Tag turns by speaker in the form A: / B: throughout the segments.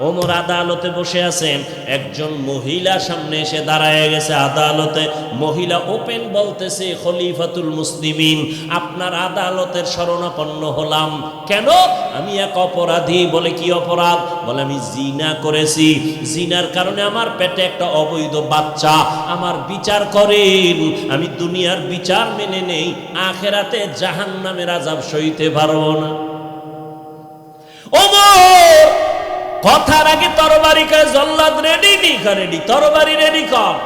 A: ওমর আদালতে বসে আছেন। একজন মহিলা সামনে এসে দাঁড়ায় গেছে আদালতে। মহিলা ওপেন বলতেছে, খলিফাতুল মুসলিমিন, আপনার আদালতের শরণাপন্ন হলাম। কেন? আমি এক অপরাধী। বলে, কি অপরাধ? বলে, আমি জিনা করেছি। জিনার কারণে আমার পেটে একটা অবৈধ বাচ্চা। আমার বিচার করেন। আমি দুনিয়ার বিচার মেনে নেই। আখেরাতে জাহান নামের আজাব সইতে পারব না। ওমর! কথার আগে তরবারি কে জল্লাদ রেডি নি রেডি তরবারি রেডি কর।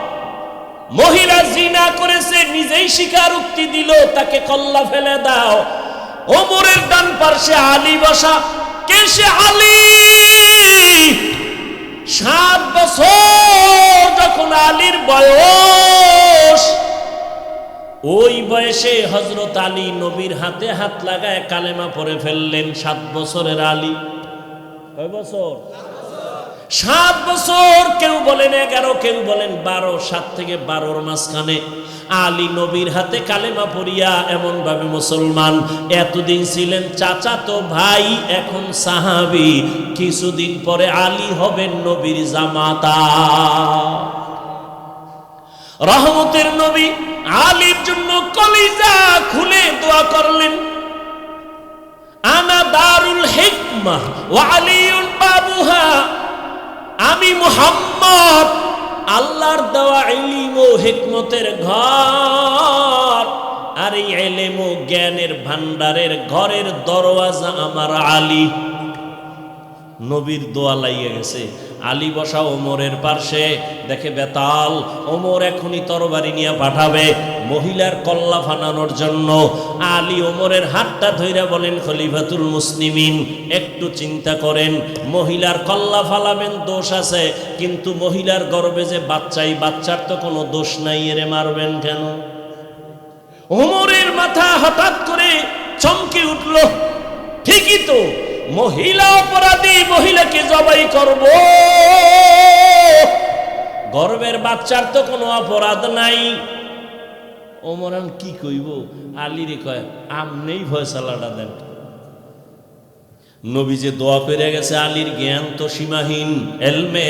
A: মহিলা জিনা করেছে, নিজেই স্বীকার উক্তি দিল, তাকে কল্লা ফেলে দাও। ওমরের ডান পার্শ্বে আলী বসা। কে সে আলী? সাত বছর যখন আলীর বয়স, ওই বয়সে হজরত আলী নবীর হাতে হাত লাগায় কালেমা পরে ফেললেন, সাত বছরের আলী। কয় বছর? সাত বছর। কেউ বলেন এগারো কেউ বলেন বারো, সাত থেকে বারোর মাঝখানে। আলী নবীর হাতে কালেমা পড়িয়া এমন ভাবে মুসলমান, এতদিন ছিলেন চাচা তো ভাই, এখন সাহাবি। কিছুদিন পরে আলী হবেন নবীর জামাতা। রহমতের নবী আলীর জন্য কলিজা খুলে দোয়া করলেন। আনা দারুল হিকমা ওয়ালিউল বাবুহা। আমি মুহাম্মদ, আল্লাহর দেওয়া ইলিম ও হিকমতের ঘর। আর এই এলেম ও জ্ঞানের ভান্ডারের ঘরের দরওয়াজা আমার আলী। নবীর দোয়া লাইয়া গেছে। আলী বসা ওমরের পার্শ্বে দেখে বেতাল, ওমর এখনই তরবারি নিয়ে পাঠাবে মহিলার কল্লা ফানানোর জন্য। আলী ওমরের হাতটা ধইরা বলেন, খলিফাতুল মুসলিমিন, একটু চিন্তা করেন, মহিলার কল্লা ফালাবেন দোষ আছে, কিন্তু মহিলার গর্বে যে বাচ্চাই বাচ্চার তো কোনো দোষ নাই, এরে মারবেন কেন? ওমরের মাথা হঠাৎ করে চমকে উঠল, ঠিকই তো, মহিলা অপরাধী মহিলাকে জবাই করব। গর্বের বাচ্চার তো কোনো অপরাধ নাই। ওমরান কি কইব? আলিরে কয় আমনেই ফয়সালাটা দেন। নবী যে দোয়া করে গেছে, আলীর জ্ঞান তো সীমাহীন। এলমে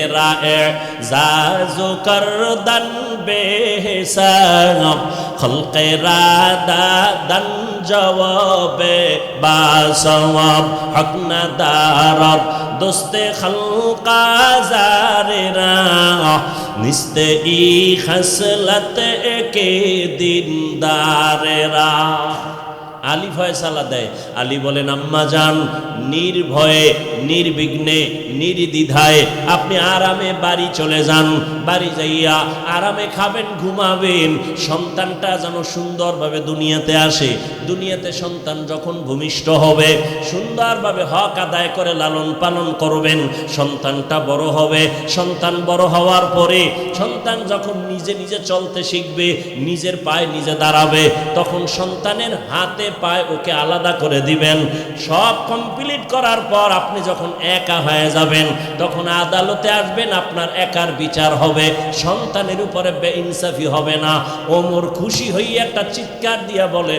A: করদান বেহসান, খলকে রাদা দান জবাবে বাসওয়াব হক না দারব। দোস্তে খলকা জারেরা নিস্তে ই খসলত একে দিনদারেরা। আলী ফয়সালা দেয়। আলী বলেন, আম্মা যান, নির্ভয়ে, নির্বিঘ্নে, নির্দ্বিধায় আপনি আরামে বাড়ি চলে যান। বাড়ি যাইয়া আরামে খাবেন, ঘুমাবেন। সন্তানটা যেন সুন্দরভাবে দুনিয়াতে আসে। দুনিয়াতে সন্তান যখন ভূমিষ্ঠ হবে, সুন্দরভাবে হক আদায় করে লালন পালন করবেন। সন্তানটা বড় হবে। সন্তান বড় হওয়ার পরে সন্তান যখন নিজে নিজে চলতে শিখবে, নিজের পায়ে নিজে দাঁড়াবে, তখন সন্তানের হাতে পায়, ওকে আলাদা করে দিবেন। সব কমপ্লিট করার পর আপনি যখন একা হয়ে যাবেন, তখন আদালতে আসবেন, আপনার একার বিচার হবে, সন্তানের উপরে বে ইনসাফি হবে না। ওমর খুশি হই একটা চিৎকার দিয়া বলে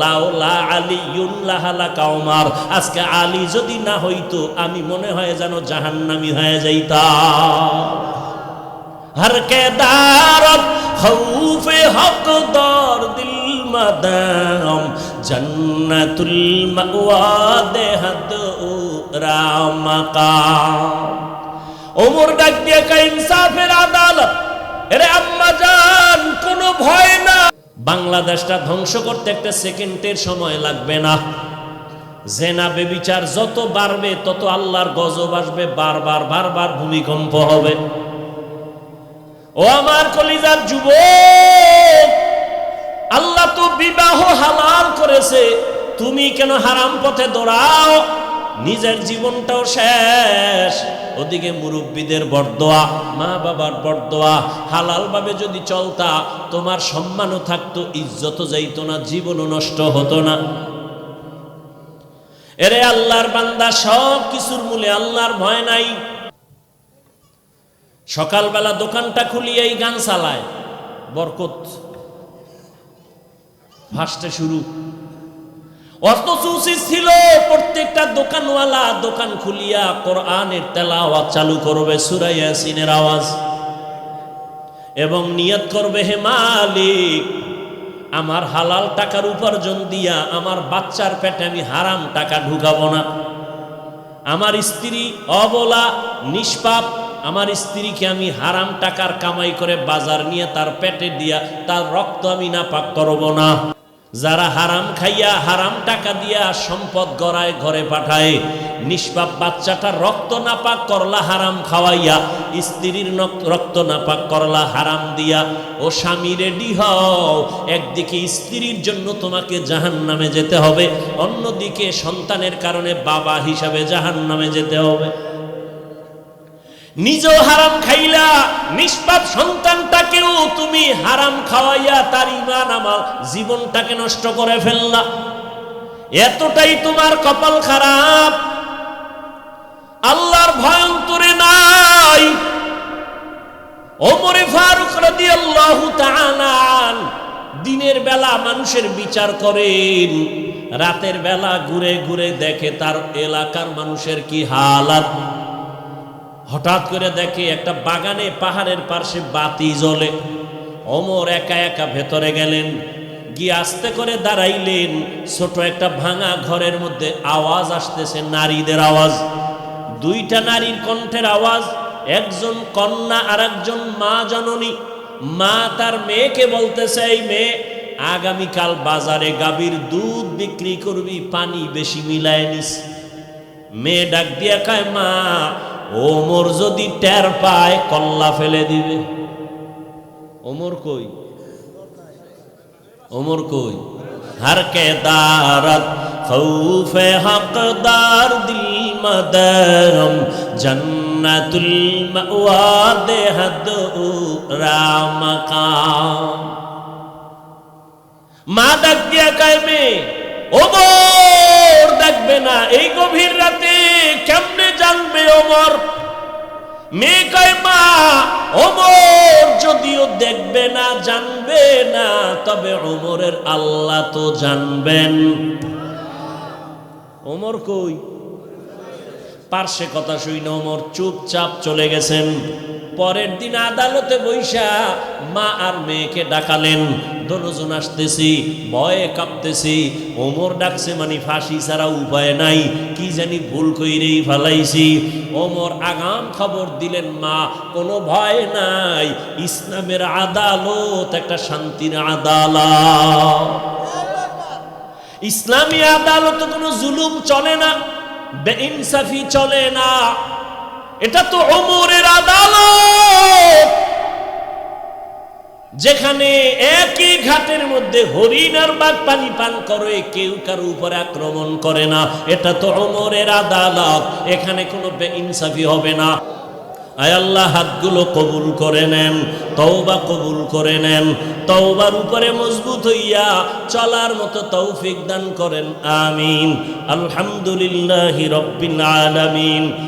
A: লাউলা আলী ইউল্লাহালা কাউমার আজকে আলী যদি না হইতো, আমি মনে হয় যেন জাহান্নামি হয়ে যাইতা হরকে দারত খৌফে হক দর দিল مدام جنت المواد ওমর ডাক দিয়ে আদালত, এরে আম্মা জান, কোনো ভয় না। বাংলাদেশটা ধ্বংস করতে একটা সেকেন্ডের সময় লাগবে না। জেনা বেবিচার যত বাড়বে, তত আল্লাহর গজব আসবে, বারবার বারবার ভূমিকম্প হবে। ও আমার কলিজার যুবক আল্লাহ তো বিবাহ হালাল করেছে, তুমি কেন হারাম পথে দৌড়াও? নিজের জীবনটাও শেষ। ওদিকে মুরব্বীদের বরদোয়া, মা বাবার বরদোয়া হালাল ভাবে যদি চলতা, তোমার সম্মানও থাকতো, ইজ্জতও যাইতো না, জীবনও নষ্ট হতো না। এরে আল্লাহর বান্দা, সব কিছুর মূলে আল্লাহর ভয় নাই। সকালবেলা দোকানটা খুলিয়ে এই গান চালায়, বরকত। ফার্স্টে শুরু। উচিত ছিল, প্রত্যেকটা দোকানওয়ালা দোকান খুলিয়া কোরআনের তেলাওয়াত চালু করবে, সুরা ইয়াসিনের আওয়াজ। এবং নিয়ত করবে, হে মালিক, আমার হালাল টাকার উপার্জন দিয়া আমার বাচ্চার পেটে আমি হারাম টাকা ঢুকাবো না। আমার স্ত্রী অবলা, নিষ্পাপ, আমার স্ত্রীকে আমি হারাম টাকার কামাই করে বাজার নিয়ে তার পেটে দিয়া তার রক্ত আমি নাপাক করব না। যারা হারাম খাইয়া, হারাম টাকা দিয়া সম্পদ গড়ায়, ঘরে পাঠায়, নিষ্পাপ বাচ্চাটার রক্ত নাপাক করলা হারাম খাওয়াইয়া, স্ত্রীর রক্ত নাপাক করলা হারাম দিয়া, ও স্বামী রেডি হও। একদিকে স্ত্রীর জন্য তোমাকে জাহান নামে যেতে হবে, অন্যদিকে সন্তানের কারণে বাবা হিসাবে জাহান নামে যেতে হবে। নিজেও হারাম খাইলা, নিষ্পাপ সন্তানটাকেও তুমি হারাম খাওয়াইয়া তার ইমান আমার জীবনটাকে নষ্ট করে ফেললা। এতটাই তোমার কপাল খারাপ। আল্লাহর ভয়ন্তরে নাই। ওমরে ফারুক তাআলা আন, দিনের বেলা মানুষের বিচার করেন, রাতের বেলা ঘুরে ঘুরে দেখে তার এলাকার মানুষের কি হালাত। হঠাৎ করে দেখে একটা বাগানে পাহাড়ের পাশে বাতি জ্বলে। অমর একা একা ভেতরে গেলেন। গিয়ে আস্তে করে দাঁড়াইলেন। ছোট একটা ভাঙা ঘরের মধ্যে আওয়াজ আসতেছে, নারীদের আওয়াজ। দুইটা নারীর কণ্ঠের আওয়াজ, একজন কন্যা আর একজন মা জননী। মা তার মেয়েকে বলতেছে, এই মেয়ে, আগামীকাল বাজারে গাভীর দুধ বিক্রি করবি, পানি বেশি মিলায় নিস। মেয়ে ডাক দিয়া খায় মা ওমর যদি টের পায়, কল্লা ফেলে দিবে। ওমর কই? ওমর কই? হর কে দারত খৌফে হকদার দিল মদরম জন্নতুল মাওয়া দেহদ রামকাম মা ডাক দিয়া কায় ওমর! দেখবে না। এই গভীর রাতে কেমনে জানবে ওমর মেয়ে কয়, মা ওমর যদিও দেখবে না, জানবে না, তবে ওমরের আল্লাহ তো জানবেন। ওমর কই? পার্শ্বে কথা শুই ওমর চুপচাপ চলে গেছেন। পরের দিন আদালতে বৈশা মা আর মেয়েকে ডাকালেন। দনোজন আসতেছি, ভয়ে কাঁপতেছি। ওমর ডাকছে মানে ফাঁসি ছাড়া উপায় নাই। কি জানি ভুল কইরেই ফালাইছি। ওমর আগাম খবর দিলেন, মা, কোনো ভয় নাই। ইসলামের আদালত একটা শান্তির আদালত। ইসলামী আদালতে কোনো জুলুম চলে না, বেইনসাফি চলে না। এটা তো ওমরের আদালত। যেখানে একই ঘাটের মধ্যে হরিণ আর বাঘ পানি পান করে, কেউ কারও উপরে আক্রমণ করে না। এটা তো ওমরের আদালত। এখানে কোনো বেইনসাফি হবে না। আয় আল্লাহ, হাতগুলো কবুল করে নেন, তওবা কবুল করে নেন। তওবার উপরে মজবুত হইয়া চলার মতো তৌফিক দান করেন। আমিন। আলহামদুলিল্লাহি রব্বিল আলামিন।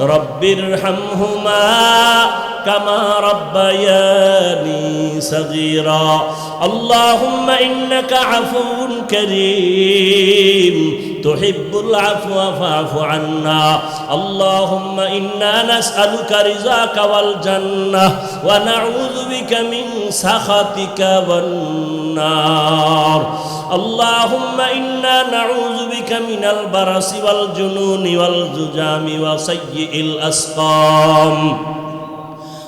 A: رب ارحمهما كما ربياني صغيرا اللهم إنك عفو كريم تحب العفو فاعف عنا. اللهم إنا نسألك رزاك والجنة ونعوذ بك من سخطك والنار. اللهم إنا نعوذ بك من البرص والجنون والزجام وسيء الأسقام.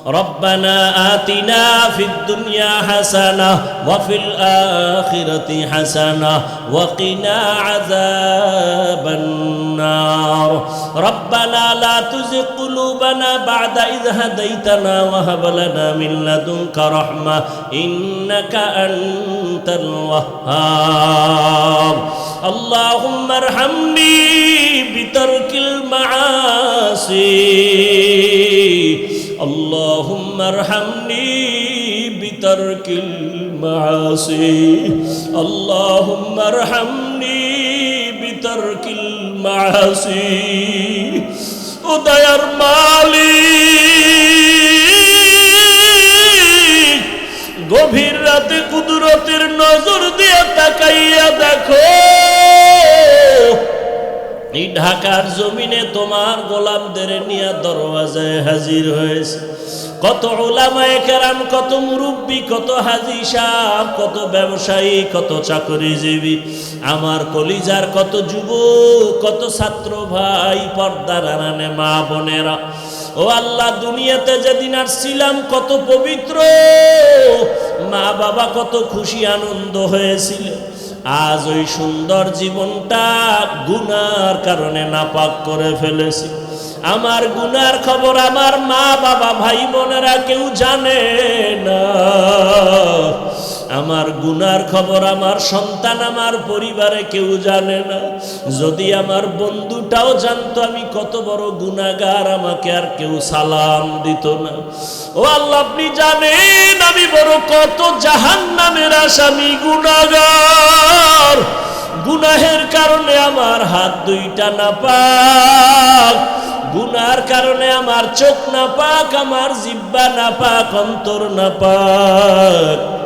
A: ربنا آتنا في الدنيا حسنة وفي الآخرة حسنة وقنا عذاب النار. ربنا لا تزغ قلوبنا بعد إذ هديتنا وهب لنا من لدنك رحمة إنك أنت الوهاب. اللهم ارحمني بترك المعاصي. اللهم ارحمني بترك المعاصي اللهم ارحمني بترك المعاصي উদয়ার মালিক গভীর রাতে কুদরতের নজর দিয়ে তাকাইয়া দেখো এই ঢাকার জমিনে তোমার গোলামদের নিয়ে দরওয়াজায় হাজির হয়েছে। কত ওলামায়ে কেরাম, কত মুরব্বী, কত হাজি সাহ কত ব্যবসায়ী, কত চাকরিজীবী, আমার কলিজার কত যুবক, কত ছাত্র ভাই, পর্দার আনানে মা বোনেরা। ও আল্লাহ, দুনিয়াতে যেদিন আসছিলাম কত পবিত্র, মা বাবা কত খুশি, আনন্দ হয়েছিল। আজ ওই সুন্দর জীবনটা গুনার কারণে নাপাক করে ফেলেছি। আমার গুনার খবর আমার মা, বাবা, ভাই, বোনেরা কেউ জানে না। আমার গুনার খবর আমার সন্তান আমার পরিবারে কেউ জানে না। যদি আমার বন্ধুটাও জানতো আমি কত বড় গুনাগার আমাকে আর কেউ সালাম দিত না। ও আল্লাহ, আপনি জানেন আমি বড় কত জাহান নামের আসামি গুনাগার গুনাহের কারণে আমার হাত দুইটা না পাক গুনার কারণে আমার চোখ না পাক আমার জিব্বা না পাক অন্তর না পাক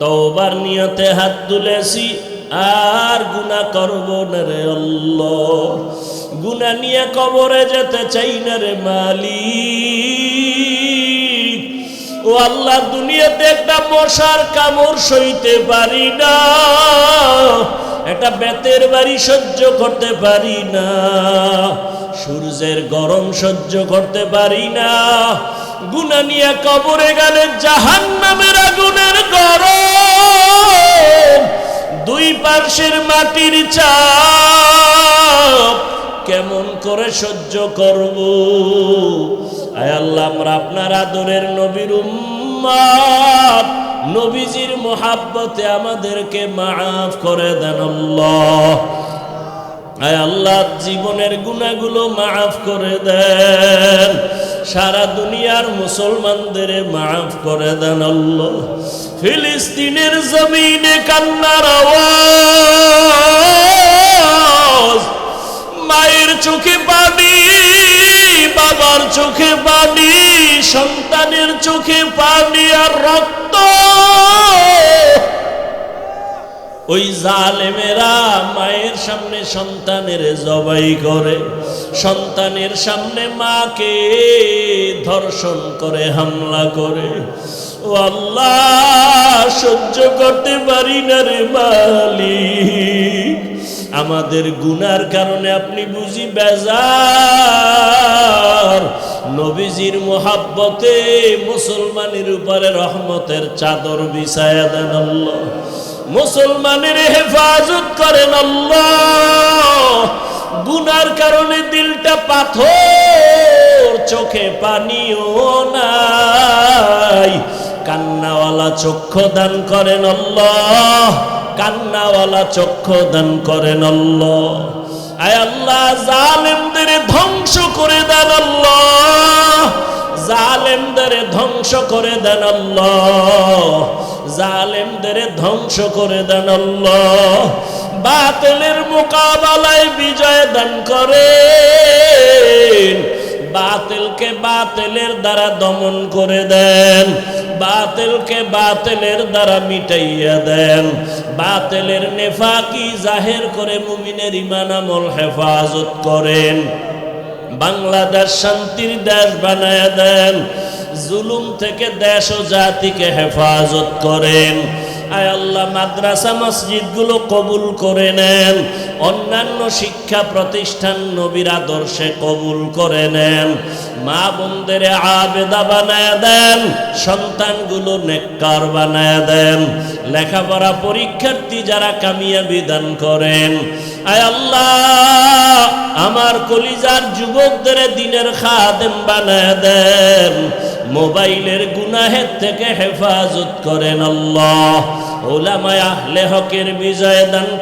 A: তওবার নিয়তে হাত তুলেছি, আর গুনাহ করব না রে আল্লাহ। গুনাহ নিয়ে কবরে যেতে চাই না রে মালিক। ও আল্লাহ, দুনিয়াতে একটা মশার কামড় সইতে পারি না। একটা বেতের বাড়ি সহ্য করতে পারি না। সূর্যের গরম সহ্য করতে পারি না। গুনা নিয়ে কবরে গেলে জাহান নামের আগুনের গরম। দুই পার্শ্বের মাটির চাপ কেমন করে সহ্য করব? আয় আল্লাহ, আমরা আপনার আদরের নবীর উম্মাদ। নবীজির মোহাব্বতে আমাদেরকে মাফ করে দেন আল্লাহ। আয় আল্লাহ, জীবনের গুণাগুলো মাফ করে দেন। সারা দুনিয়ার মুসলমানদের মাফ করে দেন আল্লাহ। ফিলিস্তিনের জমিনে কান্নার আওয়াজ। মায়ের চোখে পানি, বাবার চোখে পানি, সন্তানের চোখে পানি আর রক্ত। ওই জালেমেরা মায়ের সামনে সন্তানের জবাই করে। সন্তানের সামনে মাকে ধর্ষণ করে, হামলা করে। ও আল্লাহ, সহ্য করতে পারি না রে মালিক। আমাদের গুনার কারণে আপনি বুঝি বেজার। নবীজির মোহাব্বতে মুসলমানের উপরে রহমতের চাদর বিছায়া দেন আল্লাহ। মুসলমানের হেফাজত করেন আল্লাহ। গুনার কারণে দিলটা পাথর, চোখে পানিও নাই। কান্নাওয়ালা চক্ষু দান করেন আল্লাহ, কান্নাওয়ালা চক্ষু দান করেন আল্লাহ। আয় আল্লাহ, জালেমদের ধ্বংস করে দেন আল্লাহ। জালেমদের ধ্বংস করে দেন জালেমদের ধ্বংস করে দেন বাতিলের মোকাবেলায় বিজয় দান করেন। বাতিলকে বাতিলের দ্বারা দমন করে দেন। বাতিলকে বাতিলের দ্বারা মিটাইয়া দেন। বাতিলের নেফাকি জাহের করে মুমিনের ইমান আমল হেফাজত করেন। বাংলাদেশ শান্তির দেশ বানায় দেন। জুলুম থেকে দেশ ও জাতিকে হেফাজত করেন। আয় আল্লাহ, মাদ্রাসা মসজিদগুলো কবুল করে নেন। অন্যান্য শিক্ষা প্রতিষ্ঠান নবীর আদর্শে কবুল করে নেন। মা বোনদের আবেদা বানায় দেন। সন্তানগুলো নেককার বানায় দেন। লেখাপড়া পরীক্ষার্থী যারা কামিয়াবি দান করেন। আয় আল্লাহ, আমার কলিজার যুবকদের দিনের খাদেম বানায় দেন। মোবাইলের গুনাহের থেকে হেফাজত করেন আল্লাহ। বিজয় দান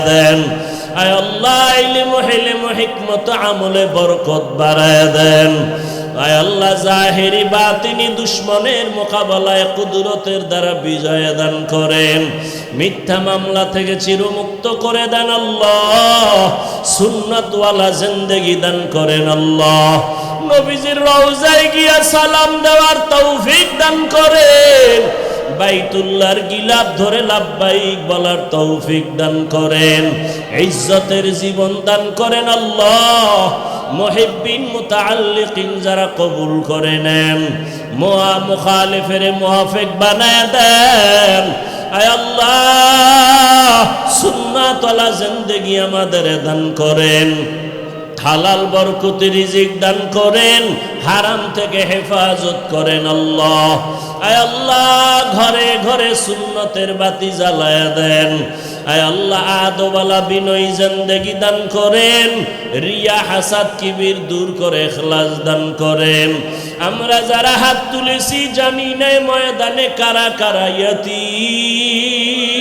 A: দেন। আমলে বরকত বাড়ায় দেন। আল্লাহ, জাহেরি বা তিনি দুশ্মনের মোকাবেলায় কুদরতের দ্বারা বিজয় দান করেন। মিথ্যা মামলা থেকে চিরমুক্ত করে দেন আল্লাহ। সুন্নতওয়ালা জিন্দেগি দান করেন আল্লাহ। নবীজির রওজায় গিয়া সালাম দেওয়ার তৌফিক দান করেন। বাইতুল্লাহর গিলাপ ধরে লাভবাইক বলার তৌফিক দান করেন। ইজ্জতের জীবন দান করেন আল্লাহ। মহিবিন মুতাআল্লিকিন যারা কবুল করে নেন। মোয়া মুখালিফের মুহাফিক বানায় দেন। আয় আল্লাহ সুন্নাতলা জিন্দেগি আমাদের দান করেন। হালাল বরকতি রিজিক দান করেন, হারাম থেকে হেফাজত করেন আল্লাহ। আয় আল্লাহ, ঘরে ঘরে সুন্নতের বাতি জ্বালায় দেন। আয় আল্লাহ আদোবালা বিনয় জিন্দেগি দান করেন। রিয়া হাসাদ কিবির দূর করে এখলাস দান করেন। আমরা যারা হাত তুলেছি জানি নাই ময়দানে কারা কারা ইয়াতীম?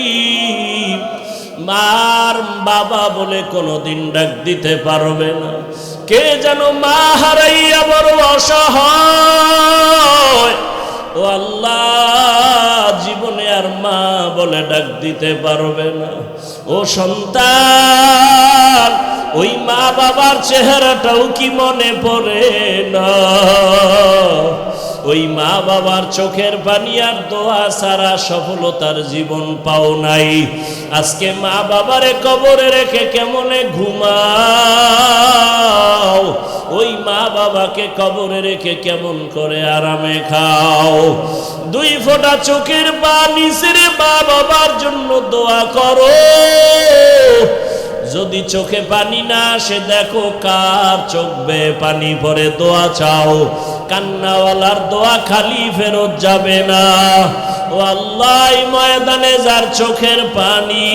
A: মার বাবা বলে কোনোদিন ডাক দিতে পারবে না। কে যেন মা হারাইয়া বড় অসহায়। ও আল্লাহ, জীবনে আর মা বলে ডাক দিতে পারবে না। ও সন্তান, ওই মা বাবার চেহারাটাও কি মনে পড়ে না? ওই মা বাবার চোখের পানি আর দোয়া সারা সফলতার জীবন পাও নাই। আজকে মা বাবারে কবরে রেখে কেমনে ঘুমাও? ওই মা বাবাকে কবরে রেখে কেমন করে আরামে খাও? দুই ফোঁটা চোখের পানি সেরে মা বাবার জন্য দোয়া করো। যদি চোখে পানি না আসে, দেখো কার চোখ পানি পরে দোয়া চাও। কান্নাওয়ালার দোয়া খালি ফেরত যাবে না। ও আল্লাহ ময়দানে যার চোখের পানি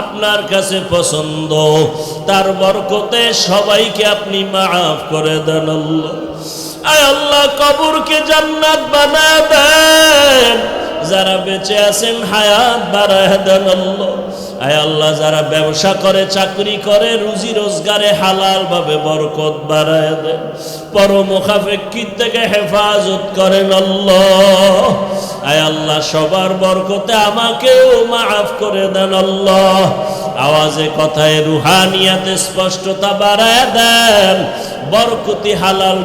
A: আপনার কাছে পছন্দ, তার বরকতে সবাইকে আপনি মাফ করে দেন আল্লাহ। আল্লাহ, কবরকে জান্নাত বানা দেন। যারা বেঁচে আছেন, হায়াত বাড়ায় দেন আয় আল্লাহ, যারা ব্যবসা করে, চাকরি করে, রুজি রোজগারে হালাল ভাবে বরকত বাড়ায় দেন। পরমুখাফেক্ষির থেকে হেফাজত করেন আল্লাহ। আয় আল্লাহ, সবার বরকতে আমাকেও মাফ করে দেন আল্লাহ। আওয়াজে কথায় রুহানিয়াতে স্পষ্টতা বাড়ায় দেন। বরকতি হালাল